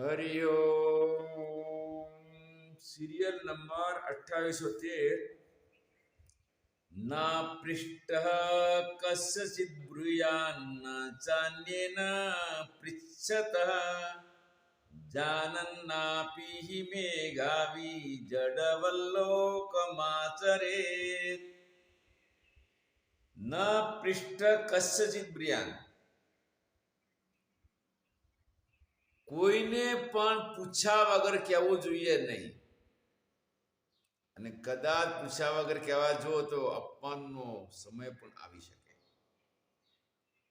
Hariom serial number અઠ્ઠાવીસો તેર. ના પૃષ્ઠ કસ્યચિત બ્રુયાન્ન ચાન્યેન પૃચ્છત. જાનન્નાપી મેઘાવી જડવલ્લોકમાચરેત ન પૃષ્ઠ કસ્યચિત બ્રિયાન કોઈને પણ પૂછ્યા વગર કહેવું જોઈએ નહીં. અને કદાચ પૂછ્યા વગર કહેવા જો તો અપમાનનો સમય પણ આવી શકે.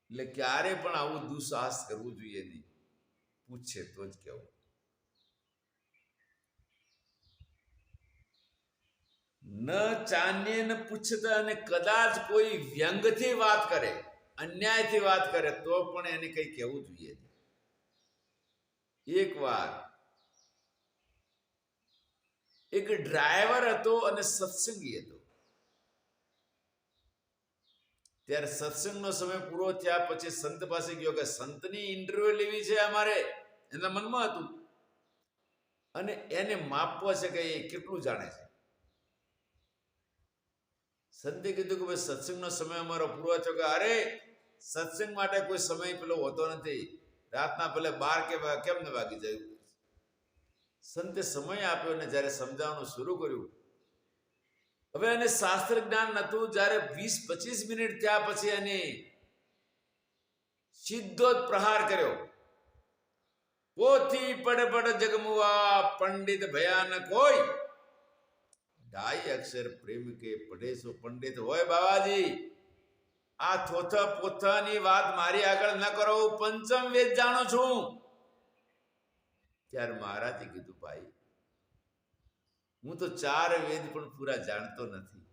એટલે ક્યારે પણ આવું દુસાહસ કરવું જોઈએ નહીં. પૂછે તો જ કહેવું. ન ચાને ન પૂછતા અને કદાચ કોઈ વ્યંગથી વાત કરે, અન્યાયથી વાત કરે, તો પણ એને કંઈ કહેવું જોઈએ નહીં. એક વાર એક ડ્રાઈવર હતો અને સત્સંગી હતો. ત્યારે સત્સંગનો સમય પૂરો થયા પછી સંત પાસે ગયો કે સંતની ઇન્ટરવ્યુ લેવી છે અમારે. એના મનમાં હતું. અને એને માપવા છે કે એ કેટલું જાણે છે. સંતે કીધું કે ભાઈ, સત્સંગનો સમય અમારો પૂરો થયો કે અરે, સત્સંગ માટે કોઈ સમય પેલો હોતો નથી. રાતના ભલે બાર કે કેમ ને વાગી જાય? સંતે સમય આપ્યો ને જ્યારે સમજાવવાનું શરૂ કર્યું, હવે એને શાસ્ત્ર જ્ઞાન નતું જ્યારે વીસ પચીસ મિનિટ થયા પછી એને સીધો જ પ્રહાર કર્યો. પોથી પડ પડ જગમુવા પંડિત ભયાનક હોય. ડાઈ અક્ષર પ્રેમ કે સો પંડિત હોય બાબાજી આ થોથા પોથની વાત મારી આગળ ન કરો, હું પંચમ વેદ જાણું છું. ત્યારે મહારાજે કીધું, ભાઈ, હું તો ચાર વેદ પણ પૂરા જાણતો નથી.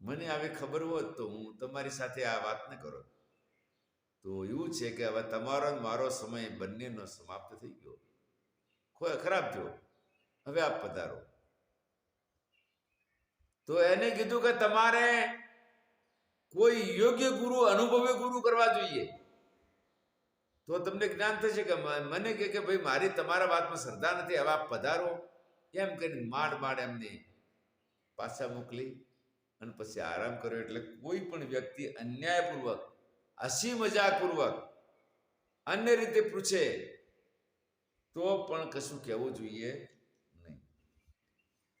મને આવી ખબર હોત તો હું તમારી સાથે આ વાત ન કરો. તો એવું છે કે હવે તમારો મારો સમય બંનેનો સમાપ્ત થઈ ગયો. કોઈ ખરાબ થયો. હવે આપ પધારો. તો એને કીધું કે, તમારે કોઈ યોગ્ય ગુરુ, અનુભવી ગુરુ કરવા જોઈએ, તો તમને જ્ઞાન થશે કે મને કે કે ભાઈ મારી તમારા વાતમાં શ્રદ્ધા નથી, હવે પધારો. એમ કરીને માંડ માંડ એમને પાછા મોકલી અને પછી આરામ કર્યો. એટલે કોઈ પણ વ્યક્તિ અન્યાયપૂર્વક હસી મજાકપૂર્વક અન્ય રીતે પૂછે, તો પણ કશું કહેવું જોઈએ નહીં.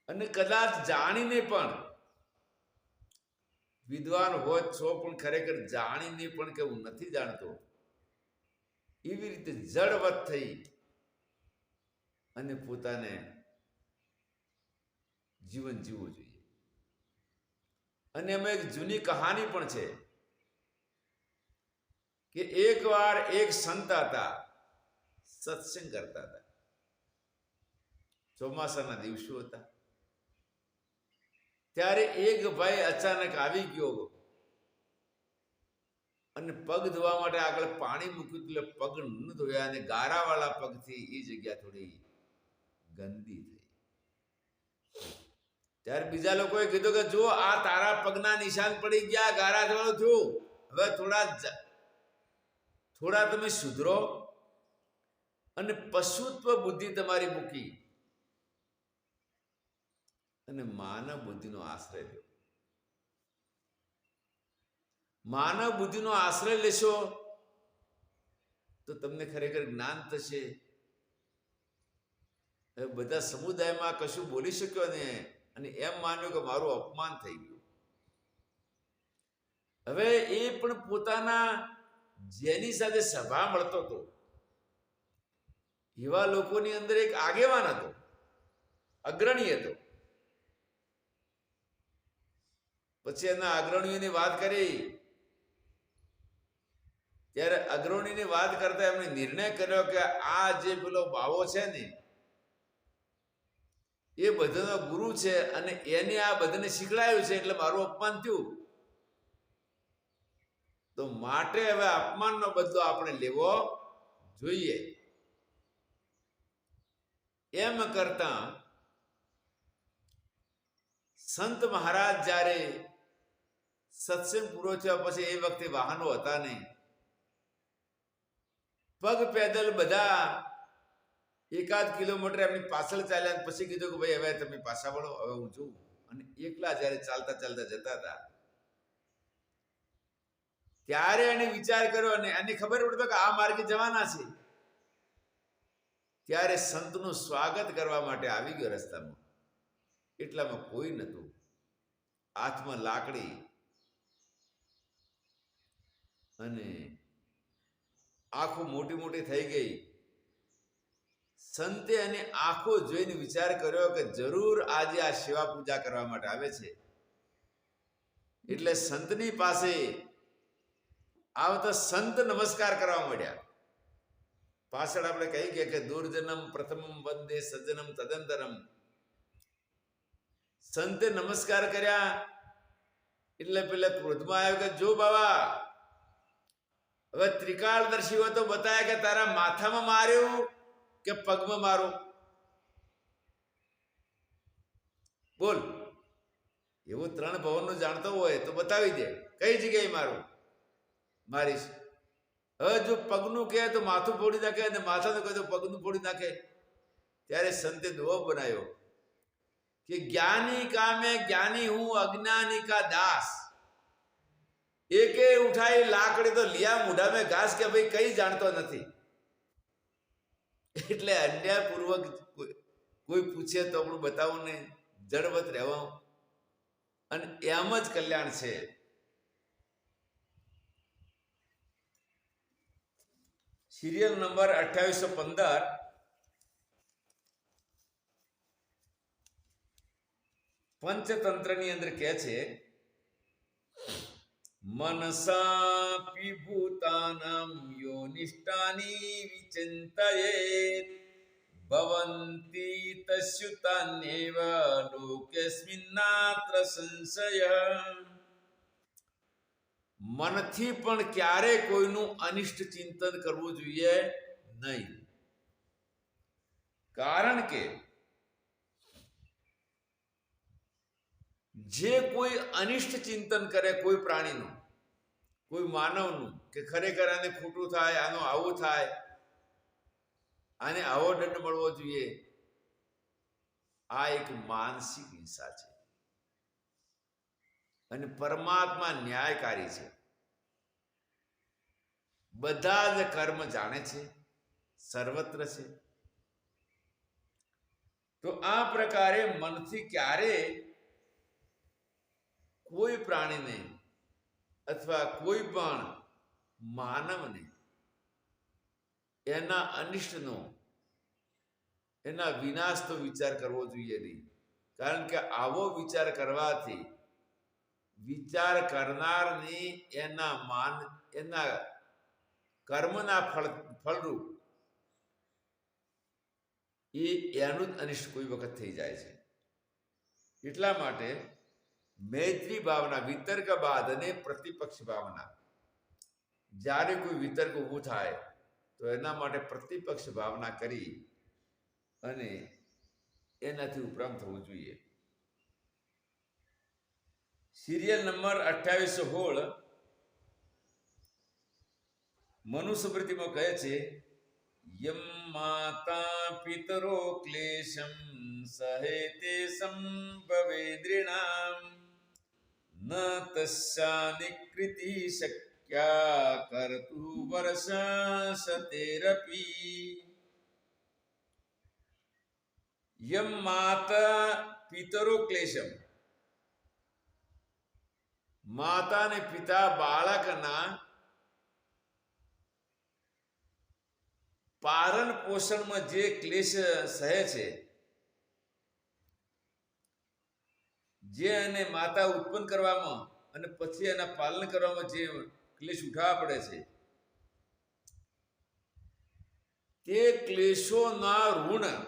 અને કદાચ જાણીને પણ વિદ્વાન હોય છો પણ ખરેખર જાણીને પણ કે હું નથી જાણતો. એવી રીતે જડવત થઈ અને પોતાને જીવન જીવવું જોઈએ. અને એમાં એક જૂની કહાની પણ છે કે એકવાર એક સંત હતા, સત્સંગ કરતા હતા. ચોમાસાના દિવસો હતા. ત્યારે એક ભાઈ અચાનક આવી ગયો અને પગ ધોવા માટે આગળ પાણી મૂક્યું એટલે પગ ન ધોયા અને ગારાવાળા પગથી એ જગ્યા થોડી ગંદી થઈ. ત્યારે બીજા લોકોએ કીધું કે, જો આ તારા પગના નિશાન પડી ગયા, ગારા થવાનું થયું. હવે થોડા થોડા તમે સુધરો અને પશુત્વ બુદ્ધિ તમારી મૂકી. અને માનવ બુદ્ધિનો આશ્રય લ્યો માનવ બુદ્ધિનો આશ્રય લેશો તો તમને ખરેખર જ્ઞાન થશે. બધા સમુદાયમાં કશું બોલી શક્યો ને અને એમ માન્યું કે મારું અપમાન થઈ ગયું. હવે એ પણ પોતાના જેની સાથે સભા મળતો હતો. એવા લોકોની અંદર એક આગેવાન હતો, અગ્રણી હતો. પછી એના અગ્રણીઓની વાત કરી. ત્યારે અગ્રણીની વાત કરતા એમણે નિર્ણય કર્યો કે આ જે પેલો બાવો છે ને, એ બધાનો ગુરુ છે અને એને આ બધાને શીખડાયું છે એટલે મારું અપમાન થયું. તો માટે હવે અપમાનનો બદલો આપણે લેવો જોઈએ. એમ કરતા સંત મહારાજ જ્યારે સત્સંગ પૂરો થયા પછી એ વખતે વાહનો હતા નહીં. પગ પેદલ બધા એકાદ કિલોમીટર એમની પાછળ ચાલ્યા પછી કીધું કે ભાઈ હવે તમે પાછા વળો, હવે હું જોઉં. અને એકલા જ્યારે ચાલતા ચાલતા જતા હતા. ત્યારે એને વિચાર કર્યો અને એને ખબર પડતો કે આ માર્ગે જવાના છે. ત્યારે સંતનું સ્વાગત કરવા માટે આવી ગયો રસ્તામાં. એટલામાં કોઈ નતું હાથમાં લાકડી અને આંખો મોટી મોટી થઈ ગઈ. સંતે અને આંખો જોઈને વિચાર કર્યો કે જરૂર આજે આ સેવા પૂજા કરવા માટે આવે છે. એટલે સંતની પાસે આવતા સંત નમસ્કાર કરવા માંડ્યા. પાછળ આપણે કહી ગયા કે દુર્જનમ પ્રથમમ વંદે સજ્જનમ તદંતરમ. સંતે નમસ્કાર કર્યા. એટલે પેલા ક્રોધમાં આવ્યો કે જો બાબા હવે ત્રિકાળદર્શીઓ તો બતાવ્યા કે તારા માથામાં માર્યું કે પગમાં મારું? બોલ. એવું ત્રણ ભવનનું જાણતો હોય તો બતાવી દે. કઈ જગ્યાએ મારું? મારીશ. હવે જો પગનું કહે તો માથું ફોડી નાખે અને માથાનું કહે તો પગનું ફોડી નાખે. ત્યારે સંતે દુઓ બનાવ્યો કે જ્ઞાની કામે જ્ઞાની હું અજ્ઞાની કા દાસ. એકે ઉઠાઈ લાકડી તો લિયા મુઢા ઘાસ કે ભાઈ કઈ જાણતો નથી. એટલે અન્યાયપૂર્વક કોઈ- પૂછે તો આપણું બતાવું ને જડવત રહેવા. અને એમ જ કલ્યાણ છે. સિરિયલ નંબર અઠ્યાવીસો પંદર. પંચતંત્રની અંદર કહે છે મનસાપી ભૂતાનામ યોનિષ્ટાની વિચિંતયેત ભવંતી તસ્યુતાન્યેવ લોકેસ્મિન્નાત્ર સંશય મનથી પણ ક્યારે કોઈનું અનિષ્ટ ચિંતન કરવું જોઈએ નહીં કારણ કે જે કોઈ અનિષ્ટ ચિંતન કરે, કોઈ પ્રાણીનું, કોઈ માનવનું, કે ખરેખર આને ખોટું થાય, આનું આવું થાય, આને આવો દંડ મળવો જોઈએ, આ એક માનસિક હિંસા છે. અને પરમાત્મા ન્યાયકારી છે. બધા જ કર્મ જાણે છે, સર્વત્ર છે. તો આ પ્રકારે મનથી ક્યારે કોઈ પ્રાણીને અથવા કોઈ પણ માનવને એના અનિષ્ટનો, એના વિનાશનો વિચાર કરવો જોઈએ નહીં. કારણ કે આવો વિચાર કરવાથી વિચાર કરનારની એના માન, એના કર્મના ફળ, ફળરૂપ એ એનું જ અનિષ્ટ કોઈ વખત થઈ જાય છે. એટલા માટે મૈત્રી ભાવના, વિતર્ક બાદ અને પ્રતિપક્ષ ભાવના. જ્યારે કોઈ વિતર્ક ઊભું થાય, તો એના માટે પ્રતિપક્ષ ભાવના કરી અને એનાથી ઉપરાંત થવું જોઈએ. સિરિયલ નંબર અઠ્યાવીસ સોળ મનુસ્મૃતિમાં કહે છે, યમ માતા પિતરો ક્લેશમ સહેતે સંભવેદ્રિણામ ન તસ્યાનિકૃતિ શક્યા કરતુ વર્ષ સતેરપી યમ માતા પિતરો ક્લેશમ માતા અને પિતા બાળકના પાલન પોષણમાં જે ક્લેશ સહે છે જે એને માતા ઉત્પન્ન કરવામાં અને પછી એના પાલન કરવામાં જે ક્લેશ ઉઠાવવા પડે છે, તે ક્લેશોના ઋણ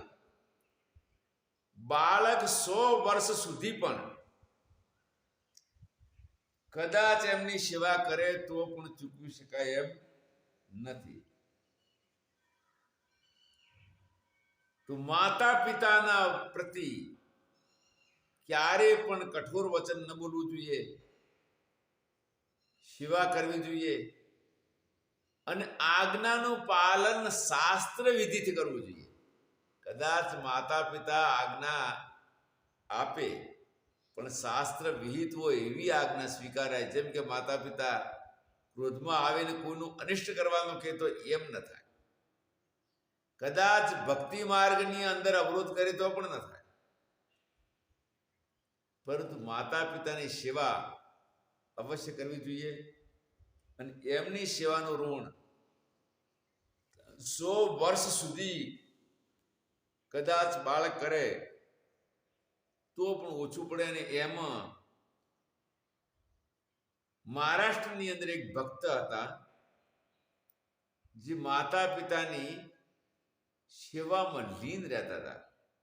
બાળક સો વર્ષ સુધી પણ કદાચ એમની સેવા કરે તો પણ ચૂકવી શકાય એમ નથી. તો માતા પિતાના પ્રતિ ક્યારે પણ કઠોર વચન ન બોલવું જોઈએ. સેવા કરવી જોઈએ. અને આજ્ઞાનું પાલન શાસ્ત્ર વિધિથી કરવું જોઈએ. કદાચ માતા પિતા આજ્ઞા આપે, પણ શાસ્ત્ર વિહિત હોય એવી આજ્ઞા સ્વીકારાય. જેમ કે માતા પિતા ક્રોધમાં આવીને કોઈનું અનિષ્ટ કરવાનું કહે તો એમ ન થાય. કદાચ ભક્તિ માર્ગની અંદર અવરોધ કરે તો પણ ન થાય. પરંતુ માતા પિતાની સેવા અવશ્ય કરવી જોઈએ અને એમની સેવાનું ઋણ સો વર્ષ સુધી કદાચ બાળક કરે તો પણ ઓછું પડે અને એમાં મહારાષ્ટ્રની અંદર એક ભક્ત હતા જે માતા પિતાની સેવામાં લીન રહેતા હતા.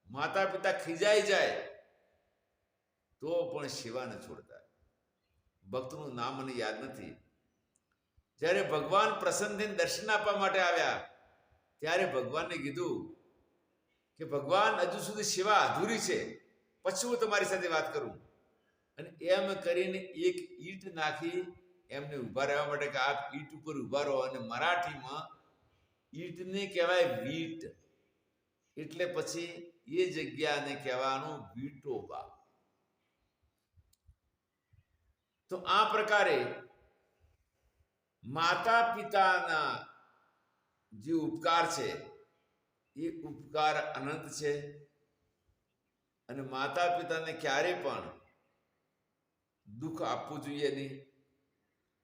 માતા પિતા ખીજાઈ જાય. તો પણ શિવા ન છોડતા. ભક્તનું નામ મને યાદ નથી. જ્યારે ભગવાન પ્રસન્ન થઈને દર્શન આપવા માટે આવ્યા, ત્યારે ભગવાનને કીધું કે, ભગવાન, હજુ સુધી સેવા અધૂરી છે. પછી હું તમારી સાથે વાત કરું. અને એમ કરીને એક ઈંટ નાખી એમને ઊભા રહેવા માટે કે, આપ ઈંટ ઉપર ઊભા રહો. અને મરાઠીમાં ઈંટને કહેવાય વીટ. એટલે પછી એ જગ્યાને કહેવાનું વીટોબા. તો આ પ્રકારે માતા પિતાના જે ઉપકાર છે, એ ઉપકાર અનંત છે અને માતા પિતાને ક્યારે પણ દુઃખ આપવું જોઈએ નહીં.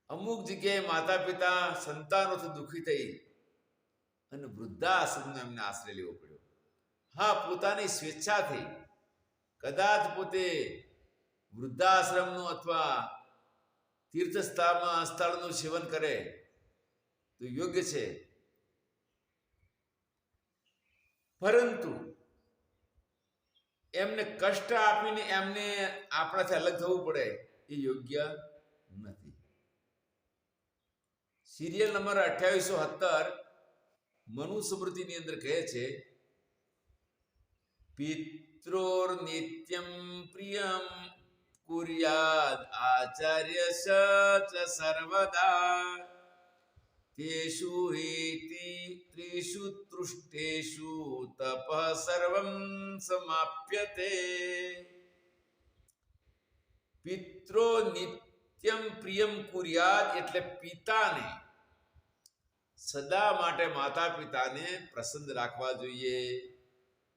અમુક જગ્યાએ માતા પિતા સંતાનોથી દુઃખી થઈ અને વૃદ્ધાશ્રમનો એમને આશ્રય લેવો પડ્યો. હા, પોતાની સ્વેચ્છાથી કદાચ પોતે વૃદ્ધાશ્રમનો અથવા તીર્થસ્થાનમાં સ્થળનું સેવન કરે, તો યોગ્ય છે. પરંતુ એમને કષ્ટ આપીને એમને આપણાથી અલગ થવું પડે એ યોગ્ય નથી. સિરિયલ નંબર અઠ્યાવીસો સત્તર મનુ સ્મૃતિની અંદર કહે છે પિત્રોર નિત્યમ પ્રિયમ કુર્યાદ આચાર્ય ચ સર્વદા તેષુ હેતિ ત્રિષુ તૃષ્ટેષુ તપ સર્વમ સમાપ્યતે પિત્રો નિત્યમ પ્રિયમ કુર્યાદ એટલે પિતાને, સદા માટે માતા પિતાને પ્રસન્ન રાખવા જોઈએ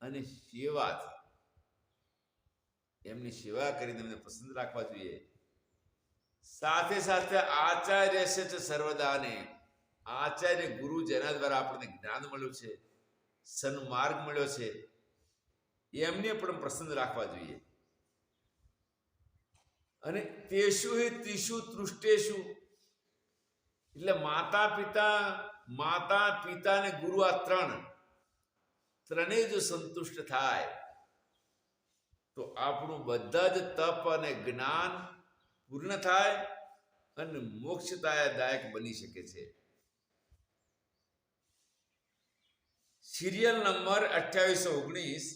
અને સેવાથી એમની સેવા કરીને એમને પસંદ રાખવા જોઈએ. સાથે સાથે આચાર્ય છે સર્વદાને આચાર્ય ગુરુ જેના દ્વારા આપણને જ્ઞાન મળ્યું છે, સન્માર્ગ મળ્યો છે, એમને પણ પ્રસન્ન રાખવા જોઈએ. અને તેષુ હિ ત્રિષુ તૃષ્ટેશુ. એટલે માતા પિતા માતા પિતા અને ગુરુ આ ત્રણ, ત્રણેય જો સંતુષ્ટ થાય તો આપણું બધા જ તપ અને જ્ઞાન પૂર્ણ થાય અને મોક્ષદાયક બની શકે છે. સિરિયલ નંબર અઠ્યાવીસો ઓગણીસ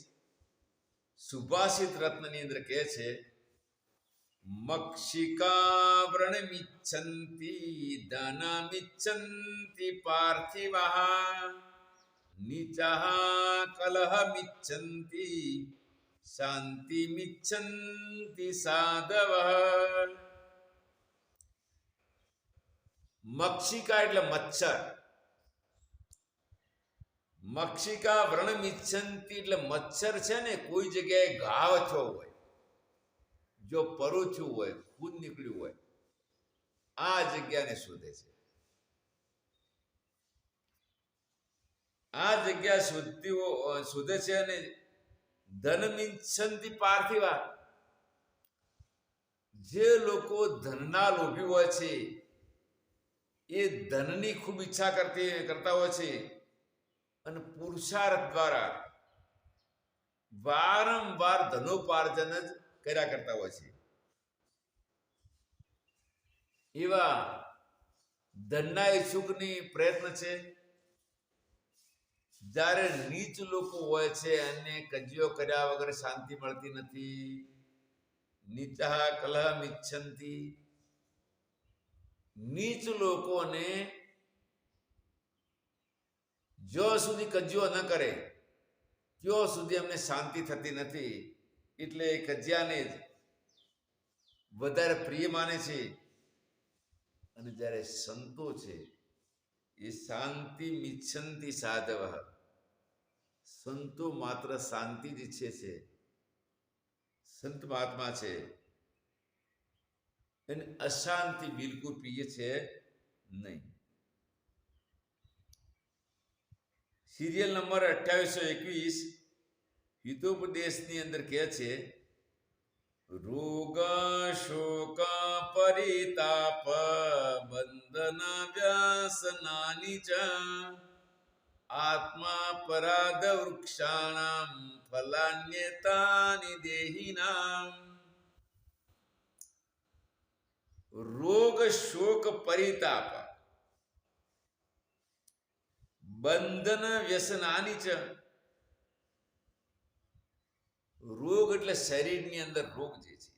સુભાષિત રત્નની અંદર કહે છે મક્ષિકા વ્રણમિચ્છન્તિ ધનમિચ્છન્તિ પાર્થિવઃ નીચઃ કલહમિચ્છન્તિ શાંતિમિચ્છન્તિ સાધવ મક્ષિકા એટલે મચ્છર મક્ષિકા વ્રણમિચ્છન્તિ એટલે મચ્છર છે ને કોઈ જગ્યાએ ઘાવ થયો હોય જો પરોચ્યું હોય ખુદ નીકળ્યું હોય આ જગ્યાને શોધે છે આ જગ્યા શોધતી શોધે છે અને ધન મિંછંતી પાર્થિવા જે લોકો ધનના લોભી હોય છે, એ ધનની ખૂબ ઈચ્છા કરતી, કરતા હોય છે. અને પુરુષાર્થ દ્વારા વારંવાર ધનોપાર્જન જ કર્યા કરતા હોય છે. એવા ધનના ઈચ્છુકની પ્રયત્ન છે. જ્યારે નીચ લોકો હોય છે અને કજિયો કર્યા વગર શાંતિ મળતી નથી. નીચા કલહ મિચ્છંતી નીચ લોકોને જો સુધી કજિયો ન કરે, ત્યો સુધી અમને શાંતિ થતી નથી. એટલે કજિયાને જ વધારે પ્રિય માને છે. અને જ્યારે સંતો છે, એ શાંતિ મિચ્છંતી સાધવ. સંતો માત્ર શાંતિ જ ઈચ્છે છે. સંત મહાત્મા છે. એને અશાંતિ બિલકુલ પ્રિય છે નહીં. સિરિયલ નંબર અઠ્યાવીસો એકવીસ હિતોપદેશની અંદર કહે છે, રોગ શોક પરિતાપ બંધન વ્યસનાની ચ આત્મા પરાધ વૃક્ષાણામ ફલાન્યતાની દેહિનામ રોગ શોક પરિતાપ બંધન વ્યસનાની ચ રોગ એટલે શરીરની અંદર રોગ જે છે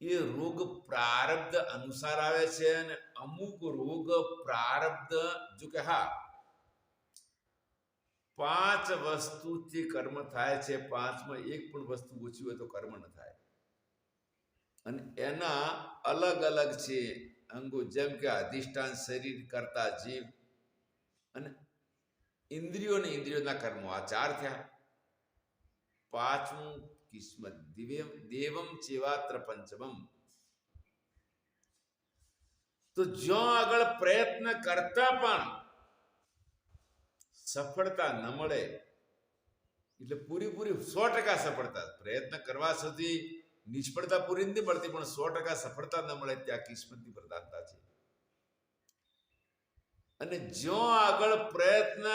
એ રોગ પ્રારબ્ધ અનુસાર આવે છે અને અમુક રોગ પ્રારબ્ધ જો કે હા, પાંચ વસ્તુથી કર્મ થાય છે, પાંચમાં એક પણ વસ્તુ ઓછી હોય તો કર્મ ન થાય. અને એના અલગ અલગ છે અંગો, જેમ કે અધિષ્ઠાન, શરીર, કરતા, જીવ અને ઇન્દ્રિયો અને ઇન્દ્રિયોના કર્મો, આ ચાર થયા. પાંચમું કિસ્મત દિવ્યમ દેવમ ચેવાત્ર પંચમમ તો જો આગળ પ્રયત્ન કરતા પણ સફળતા ન મળે એટલે પૂરીપૂરી સો ટકા સફળતા પ્રયત્ન કરવા સુધી નિષ્ફળતા પૂરી નથી મળતી પણ સો ટકા સફળતા ન મળે ત્યાં કિસ્મતની પ્રધાનતા છે અને જો આગળ પ્રયત્ન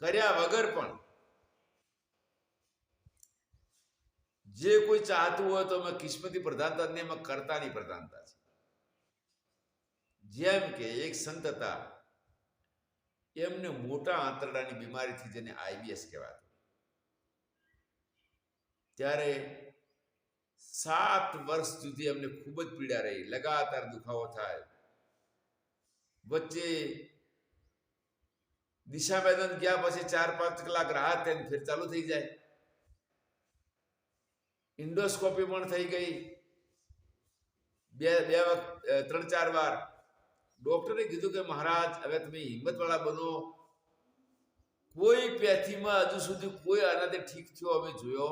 કર્યા વગર પણ જે કોઈ ચાહતું હોય તો અમે કિસ્મતી પ્રધાનતા ને એમાં કરતાની પ્રધાનતા છે. જેમ કે એક સંત હતા, એમને મોટા આંતરડાની બીમારીથી જેને આઈબીએસ કહેવાતું. ત્યારે સાત વર્ષ સુધી એમને ખૂબ જ પીડા રહી, લગાતાર દુખાવો થાય. વચ્ચે દિશા મેદાન ગયા પછી ચાર પાંચ કલાક રાહત થઈને ફેર ચાલુ થઈ જાય. ઇન્ડોસ્કોપી પણ થઈ ગઈ. બે બે વખત ત્રણ, ચાર વાર. ડોક્ટરે કીધું કે, મહારાજ, હવે તમે હિંમતવાળા બનો. કોઈ પેથીમાં હજુ સુધી કોઈ આનાથી ઠીક થયો અમે જોયો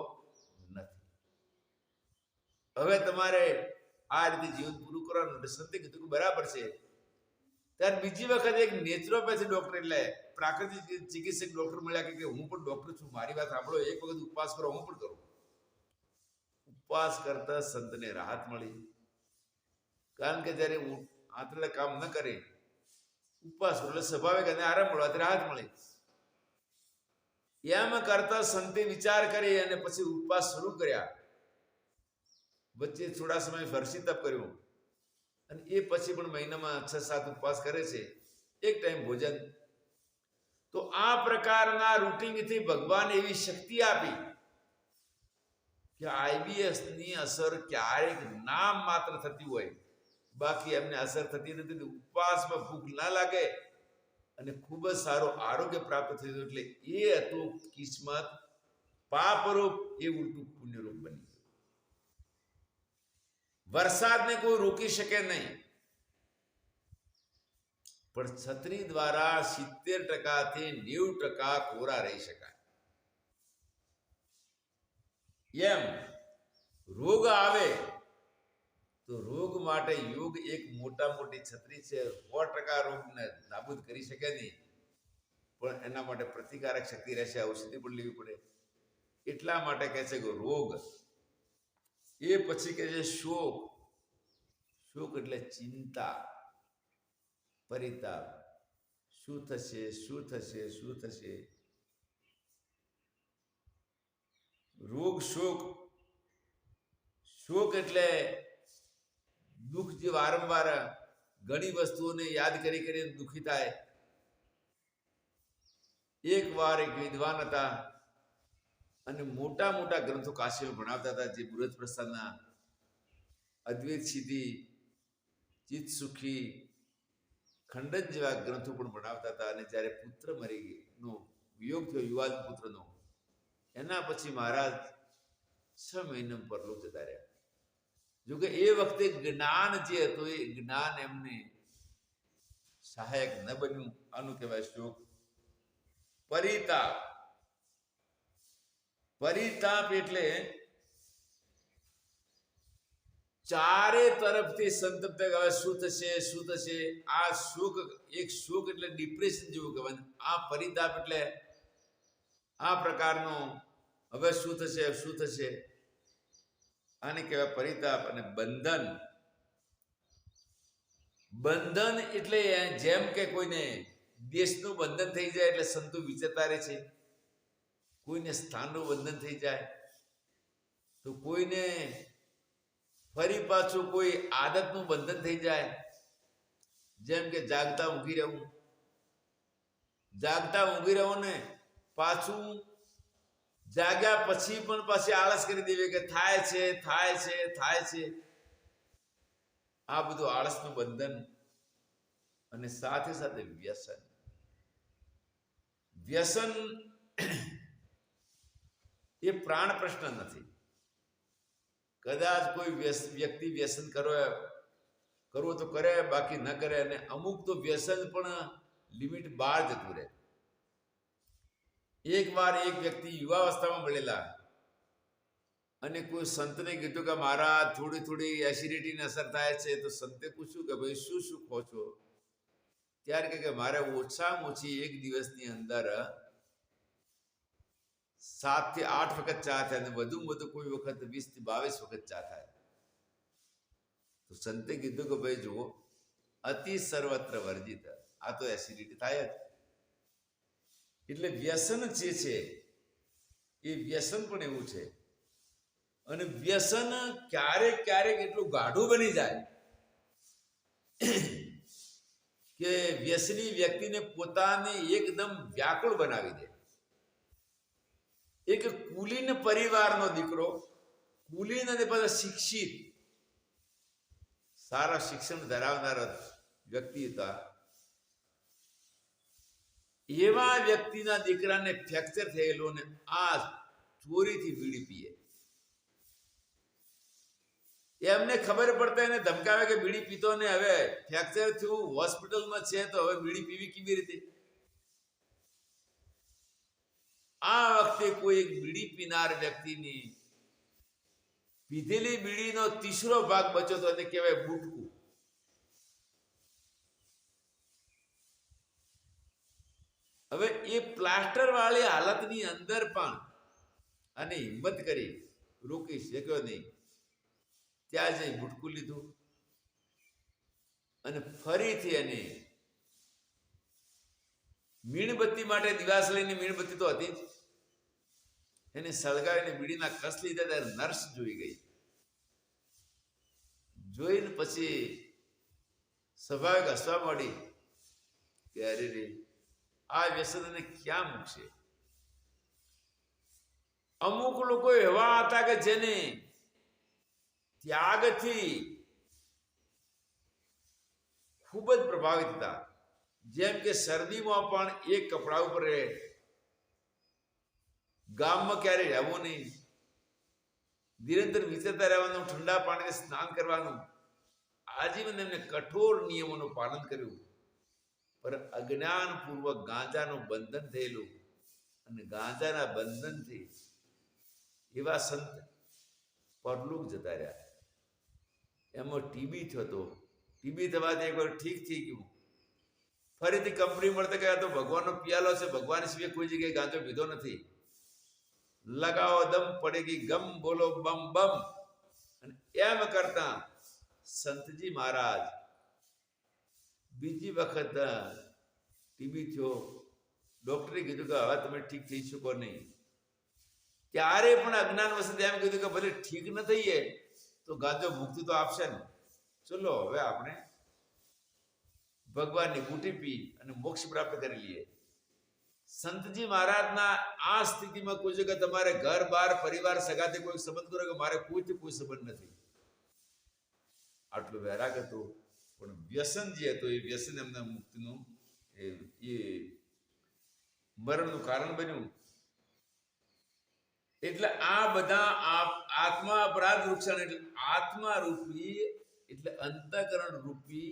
નથી. હવે તમારે આ રીતે જીવન પૂરું કરવાનું એટલે સંતે કીધું કે, બરાબર છે. ત્યારે બીજી વખત એક નેચરોપેથી ડોક્ટર એટલે પ્રાકૃતિક ચિકિત્સક ડોક્ટર મળ્યા કે હું પણ ડોક્ટર છું. મારી વાત સાંભળો. એક વખત ઉપવાસ કરો, હું પણ કરું. ઉપવાસ કરતા સંતને રાહત મળી. કારણ કે જ્યારે આંતરડા કામ ન કરે, ઉપવાસ એટલે સ્વાભાવિક અને આરામ મળવાથી રાહત મળે. એમ કરતા સંતે વિચાર કરી અને પછી ઉપવાસ શરૂ કર્યા. વચ્ચે થોડા સમય ફરસી તપ કર્યો. અને એ પછી પણ મહિનામાં છ, સાત ઉપવાસ કરે છે. એક ટાઈમ ભોજન. તો આ પ્રકારના રૂટિંગથી ભગવાન એવી શક્તિ આપી. કે આઈબીએસની અસર ક્યારેક નામ માત્ર થતી હોય, બાકી એમને અસર થતી નથી ઉપવાસમાં ભૂખ ના લાગે. અને ખૂબ જ સારું આરોગ્ય પ્રાપ્ત થયું એટલે એ હતું કિસ્મત પાપરૂપ એ ઉલટું પુણ્યરૂપ બની વરસાદને કોઈ રોકી શકે નહીં. પણ છત્રી દ્વારા સિત્તેર ટકાથી નેવું ટકા કોરા રહી શકાય. એમ રોગ આવે તો રોગ માટે યોગ એક મોટા મોટી છત્રી છે. સો ટકા રોગને નાબૂદ કરી શકે નહીં. પણ એના માટે પ્રતિકારક શક્તિ રહેશે. ઔષધિ પણ લેવી પડે. એટલા માટે કહે છે કે રોગ એ પછી કહે છે શોક. શોક એટલે ચિંતા, પરિતાપ. શું થશે? શું થશે? શું થશે? રોગ, શોક. શોક એટલે દુઃખ જે વારંવાર ઘણી વસ્તુઓને યાદ કરી કરીને દુઃખી થાય. એક વાર એક વિદ્વાન હતા અને મોટા મોટા ગ્રંથો કાશીમાં ભણાવતા હતા જે બૃહદ પ્રસ્થાનના અદ્વૈત સિદ્ધિ, ચિત્ત સુખી, ખંડન જેવા ગ્રંથો પણ ભણાવતા હતા અને જ્યારે પુત્ર મરી નો વિયોગ થયો, યુવાન પુત્રનો એના પછી મહારાજ છ મહિના પરલોક જતા રહ્યા. જોકે એ વખતે જ્ઞાન જે હતું, એ જ્ઞાન એમને સહાયક ન બન્યું. આનું કહેવાય શ્લોક પરિતાપ. પરિતાપ એટલે ચારે તરફથી સંતપ્ત હવે શું થશે શું થશે? આ શોક, એક શોક એટલે ડિપ્રેશન જેવું કહેવાય. આ પરિતાપ એટલે આ પ્રકારનો હવે શું થશે શું થશે? આને કહેવાય પરિતાપ અને બંધન. બંધન એટલે જેમ કે કોઈને દેશનું બંધન થઈ જાય એટલે સંતો વિચરતા રહે છે. કોઈને સ્થાનનું બંધન થઈ જાય. તો કોઈને ફરી પાછું કોઈ આદતનું બંધન થઈ જાય. જેમ કે જાગતા ઊંઘી રહેવું. જાગતા ઊંઘી રહેવું ને પાછું જાગ્યા પછી પણ પાછી આળસ કરી દેવી કે થાય છે થાય છે થાય છે. આ બધું આળસનું બંધન અને સાથે સાથે વ્યસન. વ્યસન એ પ્રાણ પ્રશ્ન નથી. કદાચ કોઈ વ્યક્તિ વ્યસન કરો, કરવું તો કરે, બાકી ન કરે અને અમુક તો વ્યસન પણ લિમિટ બહાર જતું રહે. એક વાર એક વ્યક્તિ યુવાવસ્થામાં મળેલા અને કોઈ સંતને કીધું કે મારા થોડી થોડી એસિડિટીની અસર થાય છે. તો સંતે પૂછ્યું કે, ભાઈ, શું શું ખો છો? ત્યારે કે, મારે ઓછામાં ઓછી એક દિવસની અંદર સાતથી આઠ વખત ચા થાય અને વધુ વધુ કોઈ વખત વીસથી બાવીસ વખત ચા થાય. તો સંતે કીધું કે, ભાઈ, જુઓ, અતિ સર્વત્ર વર્જિત. આ તો એસિડિટી થાય જ. એટલે વ્યસન જે છે, એ વ્યસન પણ એવું છે. અને વ્યસન ક્યારેક ક્યારેક એટલું ગાઢું બની જાય કે વ્યસની વ્યક્તિને પોતાને એકદમ વ્યાકુળ બનાવી દે. એક કુલીન પરિવારનો દીકરો, કુલીન અને પાછા શિક્ષિત, સારા શિક્ષણ ધરાવનાર વ્યક્તિ હતા. એવા વ્યક્તિના દીકરાને ફ્રેક્ચર થયેલું ને આ ચોરીથી બીડી પીએ. એમને ખબર પડતા એને ધમકાવે કે બીડી પીતો ને હવે ફ્રેક્ચર થયું, હોસ્પિટલમાં છે તો હવે બીડી પીવી કેવી રીતે? આ વખતે કોઈ બીડી પીનાર વ્યક્તિની પીધેલી બીડીનો તીસરો ભાગ બચ્યો તો એને કહેવાય બુટકું. હવે એ પ્લાસ્ટર વાળી હાલતની અંદર પણ અને હિંમત કરી રોકી શક્યો નહીં. ત્યાં જઈ ભૂટકું લીધું અને ફરીથી એને મીણબત્તી માટે દિવાસ લઈને મીણબત્તી તો હતી જ. એને સળગાવીને બીડીના કસ લીધા ત્યારે નર્સ જોઈ ગઈ. જોઈને પછી સ્વાભાવિક હસવા મળી કે અરે રે આ વ્યસન એને ક્યાં મૂકશે? અમુક લોકો એવા હતા કે જેને ત્યાગથી ખૂબ જ પ્રભાવિત હતા. જેમ કે શરદીમાં પણ એક કપડા ઉપર રહે ગામમાં ક્યારે રહેવું નહીં. નિરંતર વિચરતા રહેવાનું, ઠંડા પાણીને સ્નાન કરવાનું. આજીવન એમને કઠોર નિયમોનું પાલન કર્યું. પર અજ્ઞાનપૂર્વક ગાંજાનું બંધન થયેલું અને ગાંજાના બંધનથી એવા સંત પરલોક જતા રહ્યા. એમાં ટીબી થયો હતો ટીબી થવાથી એકવાર ઠીક થઈ ગયું. ફરીથી કંપની મળતા ગયા તો ભગવાનનો પિયાલો છે, ભગવાન સિવાય કોઈ જગ્યાએ ગાંજો પીધો નથી. લગાવો દમ પડેગી ગમ, બોલો બમ બમ. અને એમ કરતા સંતજી મહારાજ બીજી વખત ટીબી થયો. ડોક્ટરે કીધું કે, હવે તમે ઠીક થઈ શકો નહીં. ત્યારે પણ અજ્ઞાન વસત એમ કીધું કે, ભલે ઠીક ન થઈએ, તો ગાજો મુક્તિ તો આપશે ને ચલો, હવે આપણે ભગવાનની બુટી પી અને મોક્ષ પ્રાપ્ત કરી લઈએ. સંતજી મહારાજના આ સ્થિતિમાં કોઈ કે, તમારે ઘર, બાર, પરિવાર સગાતે કોઈ સંબંધ કરો કે મારે કોઈથી કોઈ સંબંધ નથી. આટલું વૈરાગ હતું. પણ વ્યસન જે હતું, એ વ્યસન એમના મુક્તિનું, એ મરણનું કારણ બન્યું. એટલે આ બધા આત્મા અપરાધ વૃક્ષણ એટલે આત્મા રૂપી એટલે અંતકરણ રૂપી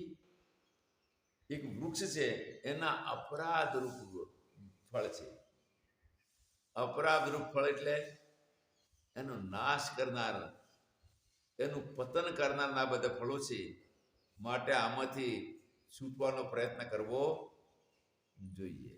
એક વૃક્ષ છે, એના અપરાધ રૂપ ફળ છે. અપરાધ રૂપ ફળ એટલે એનો નાશ કરનાર, એનું પતન કરનાર આ બધા ફળો છે. માટે આમાંથી છૂટવાનો પ્રયત્ન કરવો જોઈએ.